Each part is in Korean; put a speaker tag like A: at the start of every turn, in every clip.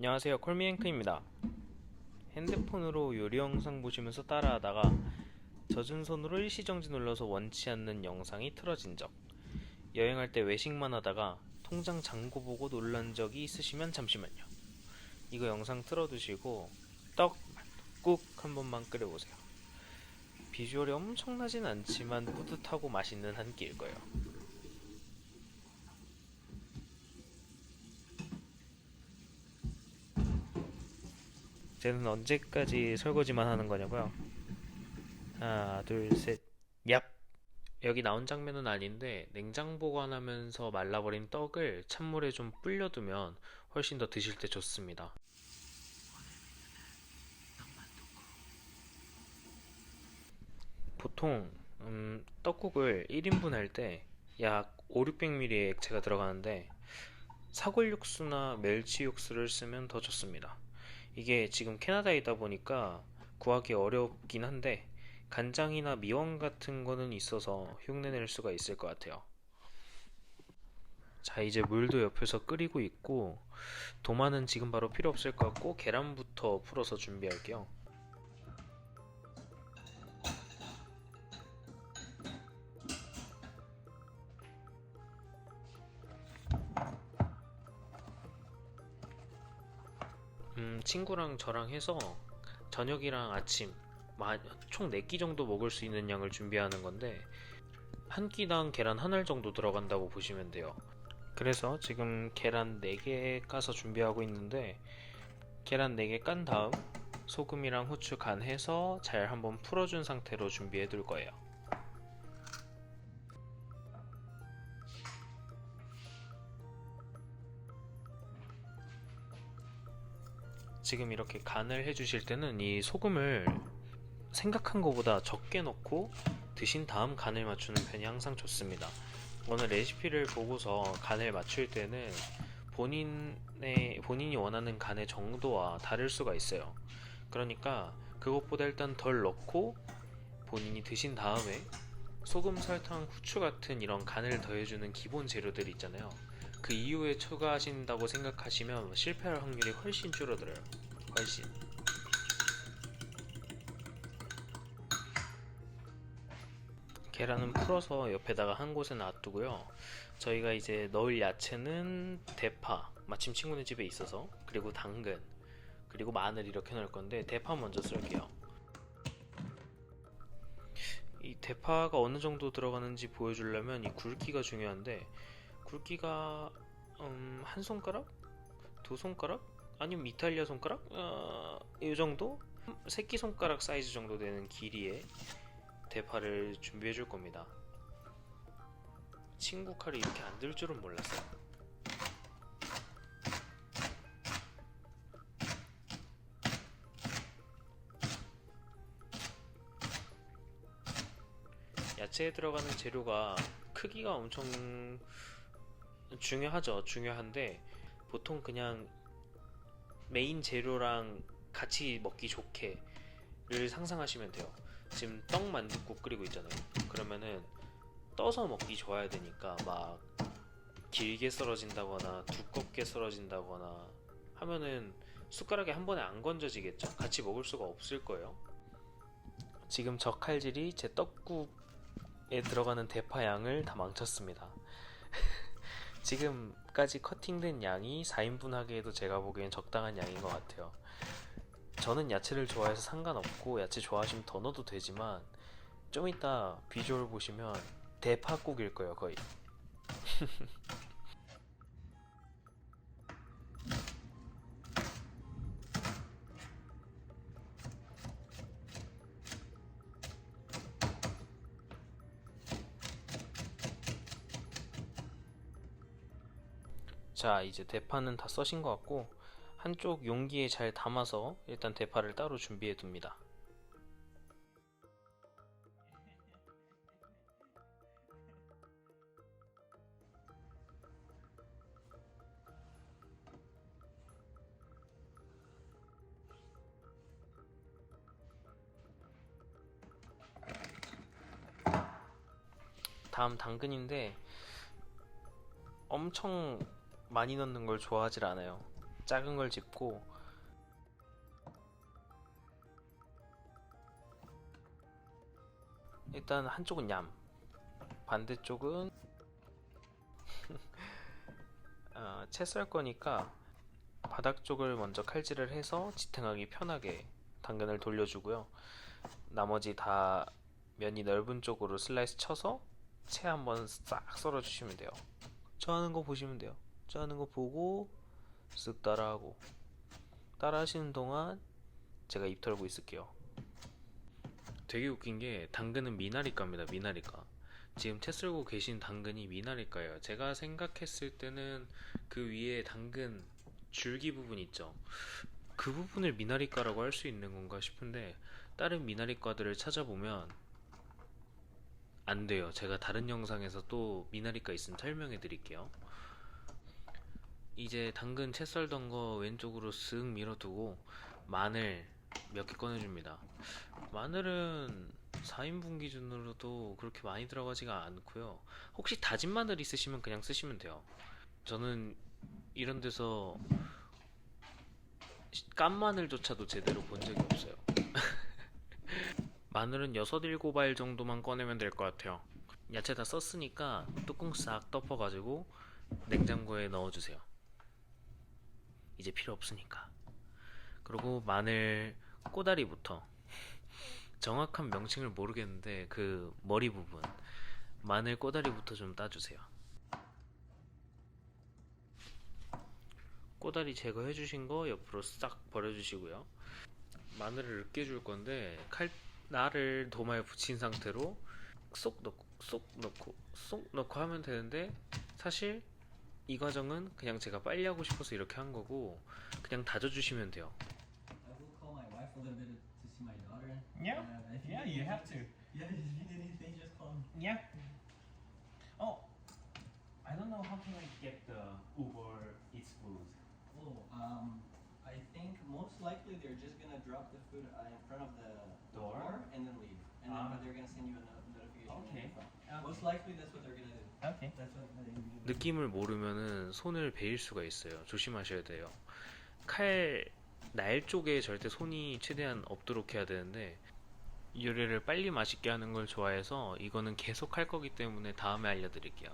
A: 안녕하세요. 콜미앵크입니다. 핸드폰으로 요리 영상 보시면서 따라하다가 젖은 손으로 일시정지 눌러서 원치 않는 영상이 틀어진 적. 여행할 때 외식만 하다가 통장 잔고 보고 놀란 적이 있으시면 잠시만요. 이거 영상 틀어두시고 떡, 국한 번만 끓여보세요. 비주얼이 엄청나진 않지만 뿌듯하고 맛있는 한 끼일 거예요 쟤는 언제까지 설거지만 하는 거냐고요? 하나, 둘, 셋, 얍! 여기 나온 장면은 아닌데 냉장 보관하면서 말라버린 떡을 찬물에 좀 불려두면 훨씬 더 드실 때 좋습니다. 보통 음, 떡국을 1인분 할 때 약 5, 600ml의 액체가 들어가는데 사골 육수나 멸치 육수를 쓰면 더 좋습니다. 이게 지금 캐나다에 있다 보니까 구하기 어렵긴 한데 간장이나 미원 같은 거는 있어서 흉내낼 수가 있을 것 같아요. 자, 이제 물도 옆에서 끓이고 있고 도마는 지금 바로 필요 없을 것 같고 계란부터 풀어서 준비할게요. 친구랑 저랑 해서 저녁이랑 아침 마- 총 4끼 정도 먹을 수 있는 양을 준비하는 건데 한 끼당 계란 한 알 정도 들어간다고 보시면 돼요. 그래서 지금 계란 4개 까서 준비하고 있는데 계란 4개 깐 다음 소금이랑 후추 간해서 잘 한번 풀어준 상태로 준비해 둘 거예요. 지금 이렇게 간을 해주실 때는 이 소금을 생각한 것보다 적게 넣고 드신 다음 간을 맞추는 편이 항상 좋습니다. 어느 레시피를 보고서 간을 맞출 때는 본인의 본인이 원하는 간의 정도와 다를 수가 있어요. 그러니까 그것보다 일단 덜 넣고 본인이 드신 다음에 소금, 설탕, 후추 같은 이런 간을 더해주는 기본 재료들 있잖아요. 그 이후에 추가하신다고 생각하시면 실패할 확률이 훨씬 줄어들어요. 훨씬. 계란은 풀어서 옆에다가 한 곳에 놔두고요. 저희가 이제 넣을 야채는 대파, 마침 친구네 집에 있어서, 그리고 당근, 그리고 마늘 이렇게 넣을 건데 대파 먼저 썰게요. 이 대파가 어느 정도 들어가는지 보여주려면 이 굵기가 중요한데 굵기가 음, 한 손가락, 두 손가락, 아니면 이탈리아 손가락, 어, 이 정도, 새끼 손가락 사이즈 정도 되는 길이의 대파를 준비해 줄 겁니다. 친구 칼이 이렇게 안 들 줄은 몰랐어요. 야채에 들어가는 재료가 크기가 엄청 중요하죠. 중요한데 보통 그냥 메인 재료랑 같이 먹기 좋게를 상상하시면 돼요. 지금 떡 만둣국 끓이고 있잖아요. 그러면은 떠서 먹기 좋아야 되니까 막 길게 썰어진다거나 두껍게 썰어진다거나 하면은 숟가락에 한 번에 안 건져지겠죠. 같이 먹을 수가 없을 거예요. 지금 저 칼질이 제 떡국에 들어가는 대파 양을 다 망쳤습니다. 지금까지 커팅된 양이 4인분 하기에도 제가 보기엔 적당한 양인 것 같아요. 저는 야채를 좋아해서 상관없고 야채 좋아하시면 더 넣어도 되지만 좀 이따 비주얼 보시면 대파국일 거예요 거의 자 이제 대파는 다 써신 것 같고 한쪽 용기에 잘 담아서 일단 대파를 따로 준비해 둡니다. 다음 당근인데 엄청 많이 넣는 걸 좋아하질 않아요. 작은 걸 집고 일단 한쪽은 냠 반대쪽은 어, 채썰 거니까 바닥 쪽을 먼저 칼질을 해서 지탱하기 편하게 당근을 돌려주고요. 나머지 다 면이 넓은 쪽으로 슬라이스 쳐서 채 한번 싹 썰어주시면 돼요. 저 하는 거 보시면 돼요. 저 하는 거 보고 쓱 따라하고 따라 하시는 동안 제가 입 털고 있을게요. 되게 웃긴 게 당근은 미나리과입니다. 미나리과. 지금 채 썰고 계신 당근이 미나리과예요. 제가 생각했을 때는 그 위에 당근 줄기 부분 있죠. 그 부분을 미나리과라고 할 수 있는 건가 싶은데 다른 미나리과들을 찾아보면 안 돼요. 제가 다른 영상에서 또 미나리과 있으면 설명해 드릴게요. 이제 당근 채 썰던 거 왼쪽으로 쓱 밀어두고 마늘 몇 개 꺼내줍니다. 마늘은 4인분 기준으로도 그렇게 많이 들어가지가 않고요. 혹시 다진 마늘 있으시면 그냥 쓰시면 돼요. 저는 이런 데서 깐 마늘조차도 제대로 본 적이 없어요. 마늘은 6, 7알 정도만 꺼내면 될 것 같아요. 야채 다 썼으니까 뚜껑 싹 덮어가지고 냉장고에 넣어주세요. 이제 필요 없으니까. 그리고 마늘 꼬다리부터 정확한 명칭을 모르겠는데 그 머리 부분 마늘 꼬다리부터 좀 따주세요. 꼬다리 제거해 주신 거 옆으로 싹 버려 주시고요. 마늘을 으깨 줄 건데 칼 날을 도마에 붙인 상태로 쏙 넣고 쏙 넣고 쏙 넣고 하면 되는데 사실 이 과정은 그냥 제가 빨리 하고 싶어서 이렇게 한 거고 그냥 다져 주시면 돼요.
B: I will call my wife a little bit to see my daughter.
C: Yeah.
B: Uh, if
C: Yeah,
B: need
C: you have to.
B: Yeah, if you need anything, just call me.
C: Yeah. Oh, I don't know how can I get the Uber Eats food.
B: Oh, um, I think most likely they're just gonna drop the food uh, in front of the
C: Door?
B: and then leave, and then
C: Ah.
B: but they're gonna send you a no- notification. when
C: Okay.
B: they come.
C: Okay.
B: Most likely that's what they're gonna do.
A: 느낌을 모르면은 손을 베일 수가 있어요. 조심하셔야 돼요. 칼 날 쪽에 절대 손이 최대한 없도록 해야 되는데 이 요리를 빨리 맛있게 하는 걸 좋아해서 이거는 계속 할 거기 때문에 다음에 알려드릴게요.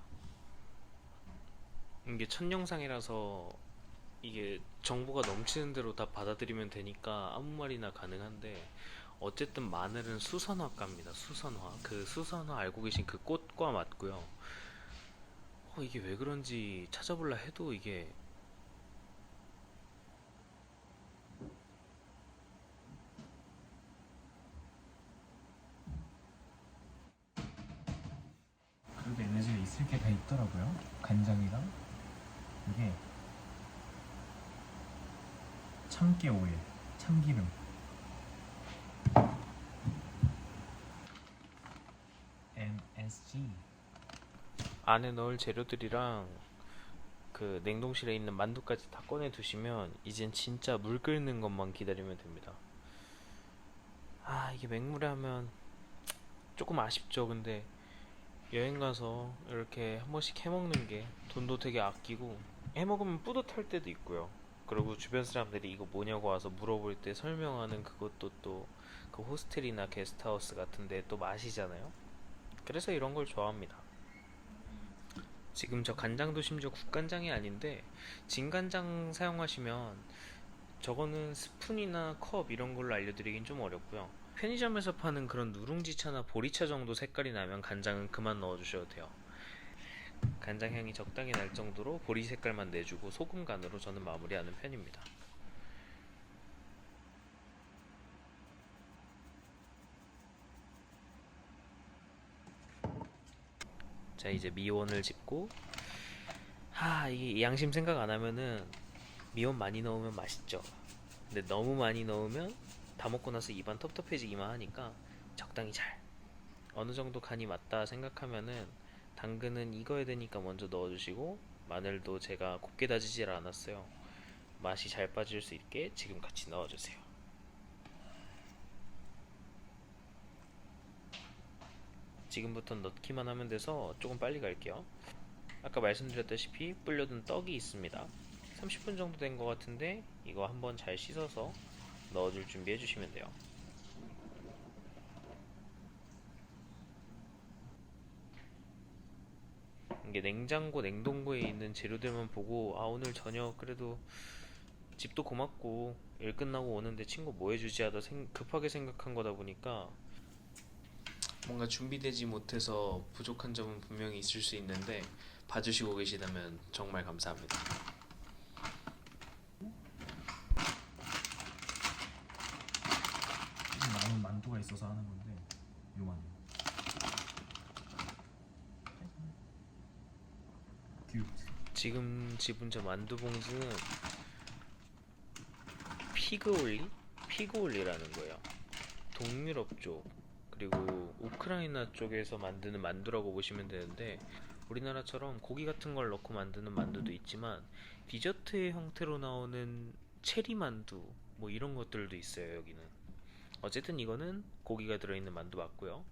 A: 이게 첫 영상이라서 이게 정보가 넘치는 대로 다 받아들이면 되니까 아무 말이나 가능한데 어쨌든 마늘은 수선화과입니다. 수선화. 그 수선화 알고 계신 그 꽃과 맞고요. 어, 이게 왜 그런지 찾아볼라 해도 이게
C: 그래도 에너지가 있을 게 다 있더라고요. 간장이랑 이게 참깨 오일, 참기름. MSG.
A: 안에 넣을 재료들이랑 그 냉동실에 있는 만두까지 다 꺼내 두시면 이젠 진짜 물 끓는 것만 기다리면 됩니다. 아, 이게 맹물에 하면 조금 아쉽죠. 근데 여행 가서 이렇게 한 번씩 해 먹는 게 돈도 되게 아끼고 해 먹으면 뿌듯할 때도 있고요. 그리고 주변 사람들이 이거 뭐냐고 와서 물어볼 때 설명하는 그것도 또 그 호스텔이나 게스트하우스 같은데 또 맛이잖아요. 그래서 이런 걸 좋아합니다. 지금 저 간장도 심지어 국간장이 아닌데 진간장 사용하시면 저거는 스푼이나 컵 이런 걸로 알려드리긴 좀 어렵고요. 편의점에서 파는 그런 누룽지차나 보리차 정도 색깔이 나면 간장은 그만 넣어주셔도 돼요. 간장 향이 적당히 날 정도로 보리 색깔만 내주고 소금 간으로 저는 마무리하는 편입니다. 자 이제 미원을 짚고 하 이게 양심 생각 안 하면은 미원 많이 넣으면 맛있죠. 근데 너무 많이 넣으면 다 먹고 나서 입안 텁텁해지기만 하니까 적당히 잘. 어느 정도 간이 맞다 생각하면은 당근은 익어야 되니까 먼저 넣어주시고 마늘도 제가 곱게 다지질 않았어요. 맛이 잘 빠질 수 있게 지금 같이 넣어주세요 지금부터 넣기만 하면 돼서 조금 빨리 갈게요. 아까 말씀드렸다시피 불려둔 떡이 있습니다. 30분 정도 된 것 같은데 이거 한번 잘 씻어서 넣어줄 준비해 주시면 돼요. 이게 냉장고, 냉동고에 있는 재료들만 보고 아 오늘 저녁 그래도 집도 고맙고 일 끝나고 오는데 친구 뭐 해주지 하다 생- 급하게 생각한 거다 보니까 뭔가 준비되지 못해서 부족한 점은 분명히 있을 수 있는데 봐주시고 계시다면 정말 감사합니다.
C: 남은 만두가 있어서 하는 건데 요만. 큐트.
A: 지금 집은 저 만두 봉지는 피그올리? 피그올리라는 거예요. 동유럽 쪽 그리고 우크라이나 쪽에서 만드는 만두라고 보시면 되는데 우리나라처럼 고기 같은 걸 넣고 만드는 만두도 있지만 디저트의 형태로 나오는 체리 만두 뭐 이런 것들도 있어요 여기는. 어쨌든 이거는 고기가 들어있는 만두 맞고요.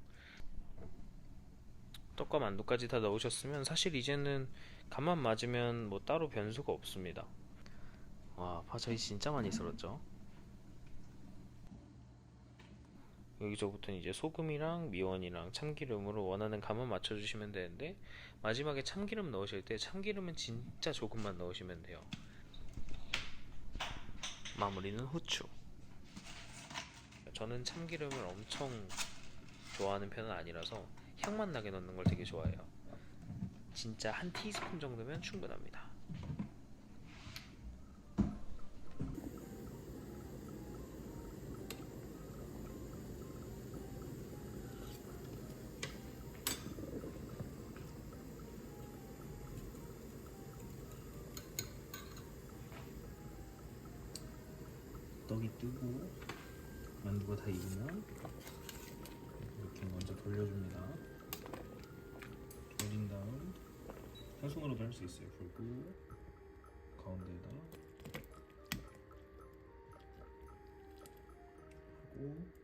A: 떡과 만두까지 다 넣으셨으면 사실 이제는 간만 맞으면 뭐 따로 변수가 없습니다. 와, 파절이 진짜 많이 썰었죠. 여기서부터는 이제 소금이랑 미원이랑 참기름으로 원하는 간만 맞춰주시면 되는데 마지막에 참기름 넣으실 때 참기름은 진짜 조금만 넣으시면 돼요. 마무리는 후추. 저는 참기름을 엄청 좋아하는 편은 아니라서 향만 나게 넣는 걸 되게 좋아해요. 진짜 한 티스푼 정도면 충분합니다. 떡이 뜨고 만두가 다 익으면 이렇게 먼저 돌려줍니다. 돌린 다음 한 손으로도 할 수 있어요. 불고 가운데에다 하고